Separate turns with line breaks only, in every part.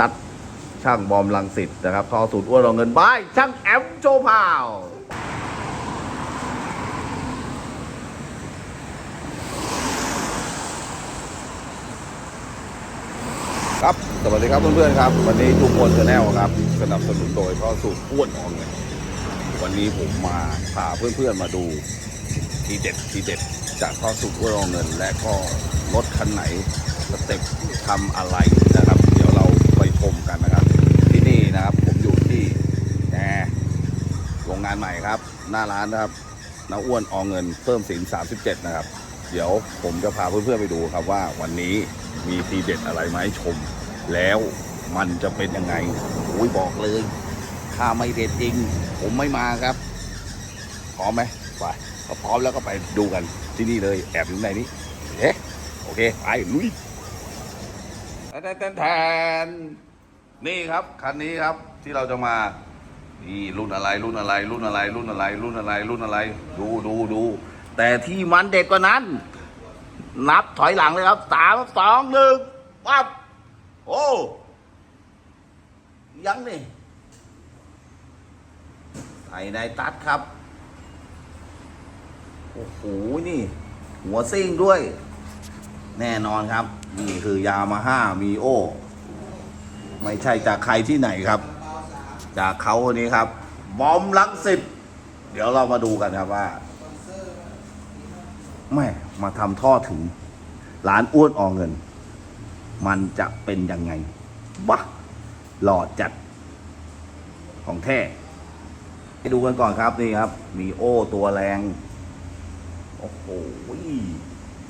ตัดช่างบอมลังสิตนะครับทอสูตรอ้วนรองเงินบายช่างแอมโจพาวครับ สวัสดีครับเพื่อนๆครับ วันนี้ทุกคนจะแนลครับ สนับสนุนโดยท่อสูตรอ้วนอองเงินวันนี้ผมมาพาเพื่อนๆมาดูทีเด็ดทีเด็ดจากท่อสูตรอ้วนอองเงิน และก็รถคันไหนสเต็ปทำอะไร ชมกันนะครับ ที่นี่นะครับผมอยู่ที่แหมโรงงานใหม่ครับ หน้าร้านนะครับน้าอ้วนออเงินเพิ่มสิน37 นะครับ เดี๋ยวผมจะพาเพื่อนๆไปดูครับว่าวันนี้มีทีเด็ดอะไรมาให้ชม แล้วมันจะเป็นยังไงอุ้ยบอกเลยถ้าไม่เด็ดจริง ผมไม่มาครับพร้อมไหมไปถ้าพร้อมแล้วก็ไปดูกันที่นี่เลยแอบอยู่ในนี้เอ๊ะโอเคไปลุยแทนแทน นี่ครับคันนี้ครับที่เราจะมา นี่รุ่นอะไรรุ่นอะไร รุ่นอะไร รุ่นอะไร รุ่นอะไร รุ่นอะไร ดูดูดูแต่ที่มันเด็ดกว่านั้น นับถอยหลังเลยครับสามสองหนึ่งปั๊บโอ้ยังนี่ใส่ในตัดครับ โอ้โหนี่ หัวซิ่งด้วย แน่นอนครับ นี่คือยามาฮ่ามีโอ ไม่ใช่จากใครที่ไหนครับ จากเขาคนนี้ครับ บอมลังสิตเดี๋ยวเรามาดูกันครับว่าแม่มาทำท่อถึงร้านอ้วนออเงิน มันจะเป็นยังไงวะหล่อจัดของแท้ไปดูกันก่อนครับนี่ครับ มีโอ้ตัวแรง โอ้โห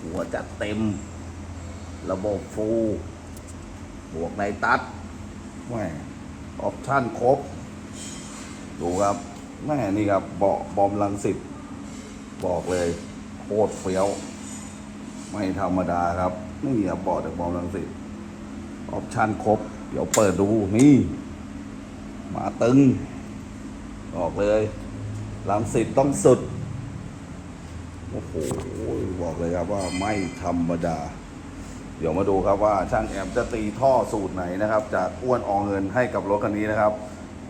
หัวจัดเต็ม ระบบฟู บวกในตัด แม่ออปชั่นครบ ดูครับแม่นี่ครับเบาะบอมลังสิตบอกเลยโคตรเฟี้ยว ไม่ธรรมดาครับนี่ครับเบาะจากบอมลังสิตออปชั่นครบ เดี๋ยวเปิดดูนี่มาตึงบอกเลยลังสิตต้องสุด โอ้โห บอกเลยครับว่าไม่ธรรมดา เดี๋ยวมาดูครับว่าช่างแอมจะตีท่อสูตรไหนนะครับ จากอ้วนอองเงินให้กับรถคันนี้นะครับ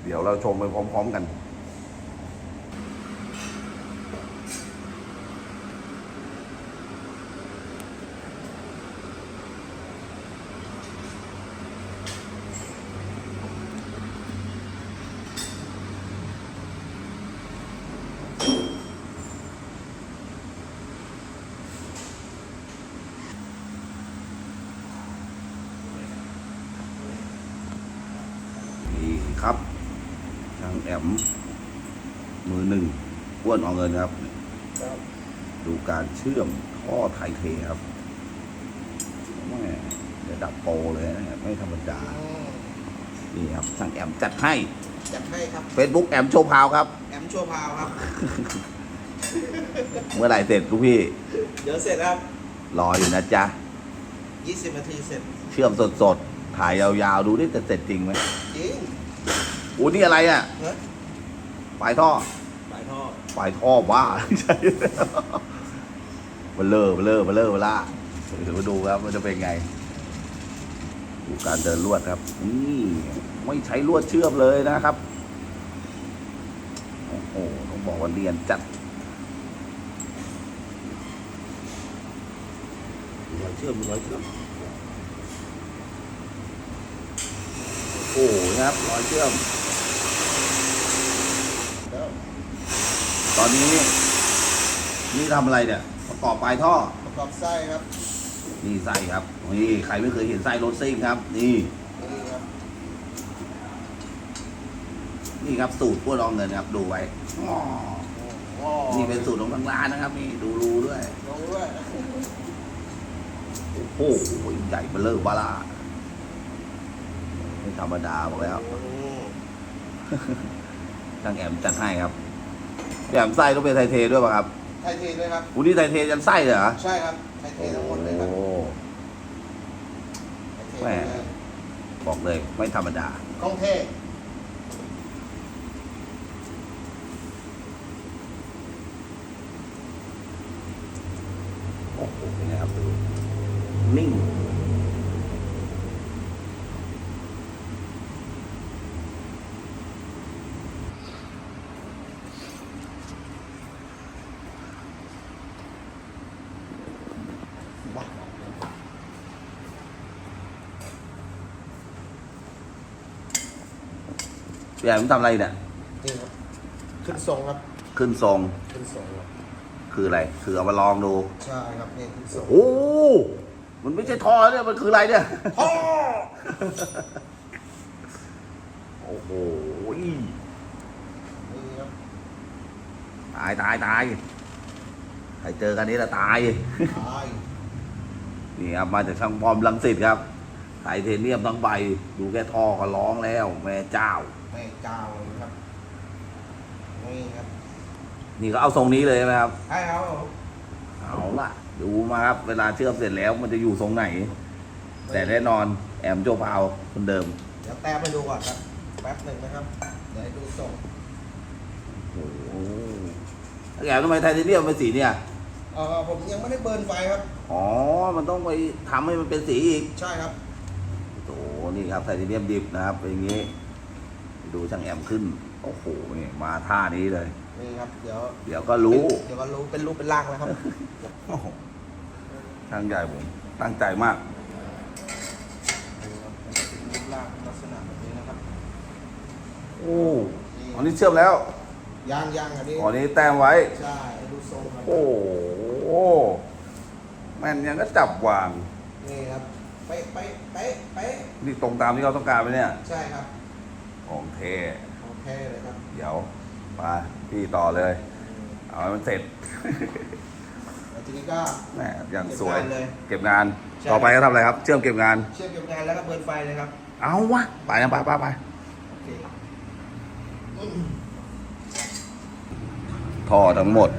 เดี๋ยวเราชมไปพร้อม ๆ กันครับช่าง แอมมือหนึ่งอ้วนอองเงินครับ ดูการเชื่อมท่อไทยเทครับแม่ระดับโปรเลยนะเนี่ยไม่ธรรมดา นี่ครับช่างแอมจัดให้
จัดให้ครับ
Facebook แอมโชว์พาวครับ
แอมชั่วพาวครับ
เมื่อไหร่เสร็จลูกพี่
เดี๋ยวเสร็จครับ
รออยู่นะจ๊ะ
20นาทีเสร็จ
เชื่อมสดๆ ถ่ายยาวๆ ดูดิจะเสร็จจริงไหม
จริง
อู้นี่อะไรอะ
เฮ้ย
ปลายท่อ
ปลายท่อ
ปลายท่อบ้าใช่เบลเลอร์เบลเลอร์เบลเลอร์เวลาเดี๋ยวมาดูครับมันจะเป็นไง ดูการเดินลวดครับนี่ไม่ใช้ลวดเชื่อมเลยนะครับ โอ้โหต้องบอกว่าเรียนจัดมีรอยเชื่อมมีรอยเชื่อม โอ้โหนะครับรอยเชื่อม
แล้ว
ตอนนี้ นี่ทำอะไรเนี่ย ประกอบปลายท่อ
ประกอบไส้ครับ
นี่ไส้ครับนี่ใครไม่เคยเห็นไส้รถซิ่งครับ นี่
นี่ครับ
นี่ครับสูตรพวกรองเงินครับ ดูไว้อ้อ
โอ้
นี่เป็นสูตรของทางร้านนะครับ นี่ดูรูด้วย
ลงด้วย
โอ้โหใหญ่เบลเลอร์บาร่าไม่ ธรรมดาบอกแล้ว
อืม
ช่างแอมจัดให้ครับแอมไส้ต้องเป็นไทเทด้วยป่ะครับ
ไทยเทด้วยครับ
อุ้นี่ไทเทยันไส้เลยเหรอ
ใช่ครับไทยเททั้งหมดเลยครับ
โอ้
ไทยเท
แหม่
เลย
บอกเลยไม่ธรรมดา
กล้องเทพ
โอ้โหเป็นไงครับดูนิ่ง พี่ใหญ่ผมทำอะไรเนี่ย
นี่ครับขึ้นทรงครับ
ขึ้นทรง
ขึ้นทรงครับ
คืออะไร คือเอามาลองดู
ใช่ครับนี่ขึ้นทรง
โอ้โหมันไม่ใช่ท่อเนี่ย มันคืออะไรเนี่ย
พ่อ
โอ้โห
นี่ครับ
ตายตายตายใครเจอกันนี้ละตาย
ตาย
นี่ครับมาจากช่างปลอมลังสิตครับ ไทเทเนียมทั้งใบ ดูแค่ท่อก็ร้องแล้ว แม่เจ้า
แม่เจ้าเลยครับ นี่ครับ
นี่ก็เอาทรงนี้เลยใช่ไหมครับ
ใช่ครับ
เอาล่ะ ดูมาครับ เวลาเชื่อมเสร็จแล้วมันจะอยู่ทรงไหน แต่แน่นอนแอมโจพาวคนเดิม
เดี๋ยวแต้มไปดูก่อนครับ แป๊บหนึ่งนะครับ เดี๋ยวให้ดูทรง
โอ้โหแล้วแอมทำไมไทเทเนียมเป็นสีเนี่ย
เออผมยังไม่ได้เบิร์นไฟครับ
อ๋อ มันต้องไปทำให้มันเป็นสีอีก
ใช่ครับ
โอ้โห นี่ครับไทเทเนียมดิบนะครับเป็นอย่างนี้ ดูช่างแอมขึ้น โอ้โหนี่มาท่านี้เลย
นี่ครับ เดี๋ยว
เดี๋ยวก็รู้
เดี๋ยวก็รู้เป็นรูปเป็นร่างแล้วครับ
โอ้โหช่างใหญ่ผมตั้งใจมาก
นี่ครับเป็นรูปร่างลักษณะแบบนี้นะครับ
โอ้อันนี้เชื่อมแล้ว
ย่างย่างอันนี้
อันนี้แต้มไว้
ใช่ให้ดูทรงครับ
โอ้โหแม่นยังก็จับวาง
นี่ครับเป๊ะเป๊ะเป๊ะเป๊ะ
นี่ตรงตามที่เขาต้องการไหมเนี่ย
ใช่ครับ
ของเท
โอเคเลยครับ
เดี๋ยวมาพี่ต่อเลย เอาให้มันเสร็จ
แล้วทีนี้ก็
แหมอย่างสวย
เก็บงานเลย
เก็บงาน
ใช่
ต่อไปก็ทำอะไรครับ เชื่อมเก็บงาน
เชื่อมเก็บงานแล้วก็เบิร์นไฟเลยครับ
เอาวะ ไปนะไปไปไป
โอเค
ท่อทั้งหมด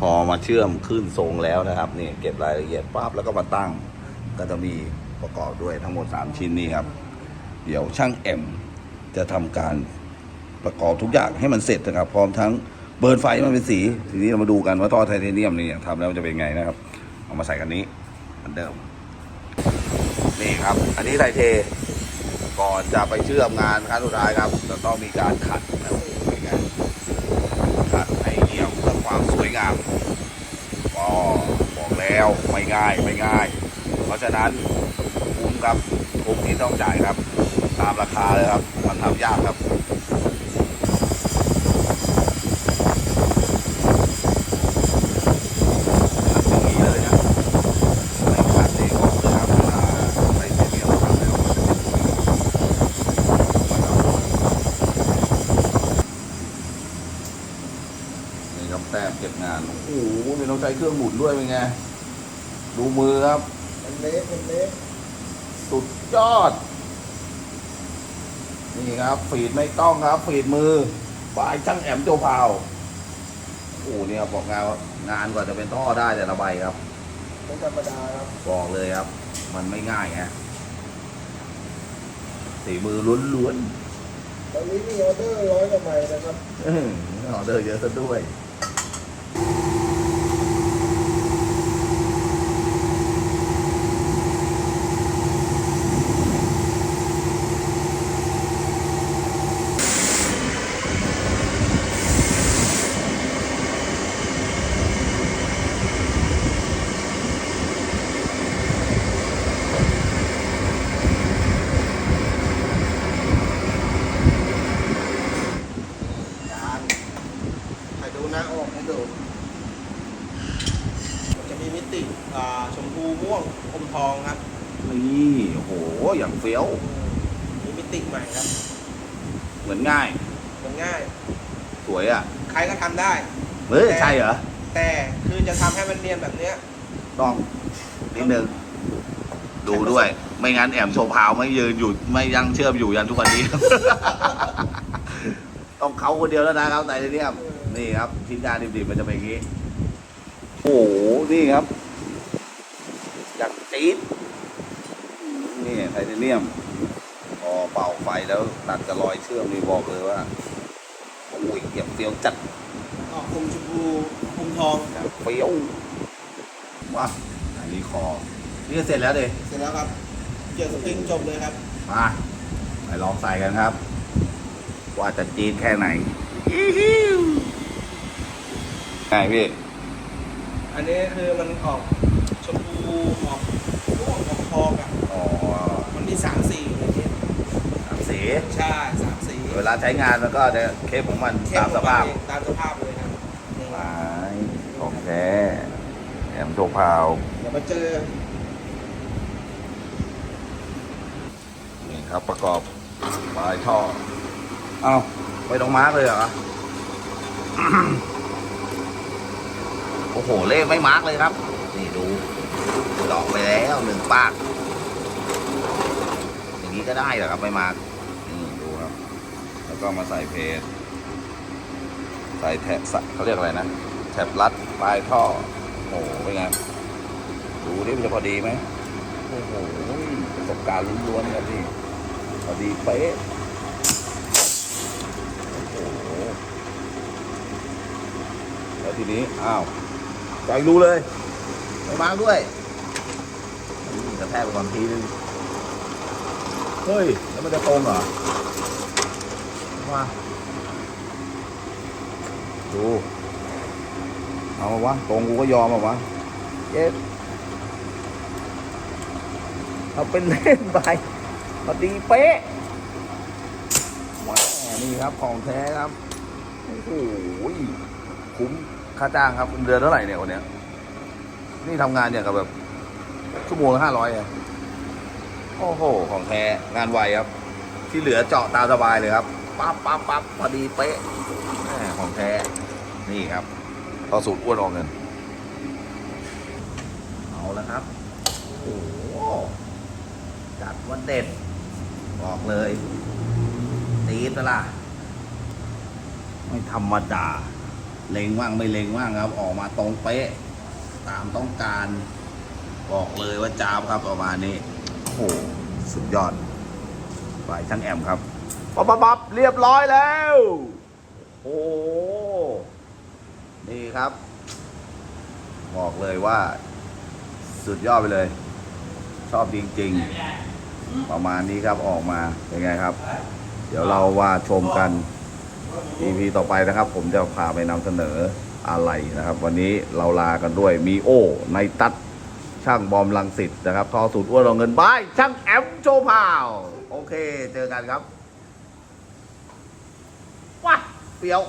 พอมาเชื่อมขึ้นทรงแล้วนะครับนี่เก็บรายละเอียดปั๊บแล้วก็มาตั้ง ก็จะมี ประกอบด้วยทั้งหมด 3 ชิ้นนี้ครับ เดี๋ยวช่างเอ็มจะทำการประกอบทุกอย่างให้มันเสร็จนะครับ พร้อมทั้งเบิร์นไฟมันเป็นสี ทีนี้เรามาดูกันว่าท่อไทเทเนียมนี่ทำแล้วมันจะเป็นไงนะครับ เอามาใส่กันนี้เหมือนเดิมนี่ครับ อันนี้ไทเทก่อนจะไปเชื่อมงานครั้งสุดท้ายครับจะต้องมีการขัดนะขัดให้เอี่ยมเพื่อความสวยงามก็บอกแล้วไม่ง่ายไม่ง่าย เพราะฉะนั้น ครับคุ้มที่ต้องจ่ายครับ ตามราคาเลยครับมันทำยากครับอย่างนี้เลยนะไม่ขัดเองก็คือครับเวลาไปเที่ยวทำแล้วมันจะเป็นนี่ครับแต้มเก็บงาน โอ้โหไม่ต้องใช้เครื่องหมุนด้วยเป็นไง ดูมือครับ
เป็นเล็กเป็นเล็ก
ยอด นี่ครับฟีดไม่ต้องครับฟีดมือบายช่างแอมโจพาวโอ้โหเนี่ยครับบอกงานว่างานกว่าจะเป็นท่อได้แต่ละใบครับ
ไม่ธรรมดาครับ
บอกเลยครับ มันไม่ง่ายไงสีมือล้วน
ตอนนี้มีออเดอร์ร้อยกว่าใบนะครับ
ๆอื้อออเดอร์เยอะซะด้วย
ยางใครดูหน้าออกให้ดูมันจะมีมิติ อ่าชมพูม่วงอมทองครับ
นี่โอ้โหอย่างเฟี้ยว
มีมิติใหม่ครับ
เหมือนง่าย
มันง่าย
สวยอะ
ใครก็ทำได้
เฮ้ยใช่เหรอ
แต่คือจะทำให้มันเนียนแบบเนี้ย
ต้องนิดนึง ดูด้วย ไม่งั้นแอมโชว์พาวไม่ยืนอยู่ไม่ยังเชื่อมอยู่ยันทุกวันนี้ ต้องเขาคนเดียวแล้วนะครับแต่ทีเนี้ยนี่ครับชิ้นงานดิบๆมันจะเป็นอย่างนี้ โอ้โห นี่ครับอยาก จี๊ดนี่ไทเทเนียมพอเป่าไฟแล้วตัดกับรอยเชื่อมนี่บอกเลยว่าโอ้ยเก็บเฟี้ยวจัด
ออกอมชมพูอมทอง
จัดเฟี้ยวว้าอันนี้คอนี่ก็เสร็จแล้วเด
เสร็จแล้วครับ เกี่ยวสปริงจบเลยครับ
มาไปลองใส่กันครับ ว่าจะจีนแค่ไหนอิ๊วไงพี่
อันนี้คือมันออก ชมพูออกม่วงออกทองอะ
อ๋อ
มันมีสามสีอยู่ในนี้
สามสี
ใช่สามสี
เวลาใช้งานมันก็จะเคปของมันตามสภาพ
ตามสภาพเลยครับนี่
ไม้ของแท้แอมโชว์พาว
เดี๋ยวมาเจอ
นี่ครับประกอบปลายท่อเอ้าไม่ต้องมาร์กเลยเหรอโอ้โหเลขไม่มาร์กเลยครับ นี่ดู ดอกไปแล้วหนึ่งปาก อย่างนี้ก็ได้เหรอครับไม่มากนี่ดูครับ แล้วก็มาใส่เพจใส่แถบใส่เขาเรียกอะไรนะ แถบรัดปลายท่อ โอ้โหเป็นไงดูดิมันจะพอดีไหมโอ้โหประสบการณ์ล้วนๆครับพี่พอดีเป๊ะโอ้โหแล้วทีนี้ อ้าวใจรู้เลย ไม่มาด้วยนี่กระแทกไปก่อนทีนึง เฮ้ย แล้วมันจะตรงเหรอมาดู เอาวะ ตรงกูก็ยอมมาวะเย็ดเอาเป็นเล่นไปพอดีเป๊ะว้านี่ครับของแท้ครับ โอ้โหคุ้มค่าจ้างครับเดือนเท่าไหร่เนี่ยคนเนี้ย นี่ทำงานเนี่ยกับแบบชั่วโมงห้าร้อยอะโอ้โห ของแท้งานไวครับ ที่เหลือเจาะตามสบายเลยครับ ปั๊บปั๊บปั๊บพอดีเป๊ะของแท้ นี่ครับต่อสูตรอ้วนออกเงิน เอาแล้วครับ โอ้โห จัดว่าเด็ด บอกเลยตีดนะล่ะไม่ธรรมดา เล็งว่างไม่เล็งว่างครับ ออกมาตรงเป๊ะ ตามต้องการ บอกเลยว่าจามครับประมาณนี้โอ้โหสุดยอดฝ่ายช่างแอมครับปั๊บปั๊บปั๊บเรียบร้อยแล้ว โอ้โหนี่ครับ บอกเลยว่า สุดยอดไปเลย ชอบจริง ๆ ประมาณนี้ครับออกมาเป็นไงครับ เดี๋ยวเราว่าชมกัน EP ต่อไปนะครับ ผมจะพาไปนำเสนอ อะไรนะครับ วันนี้เราลากันด้วยมีโอในตัดช่างบอมลังสิตนะครับทอสูตรอ้วนราเงินบายช่างแอมโชพาวโอเค เจอกันครับว้าเปียว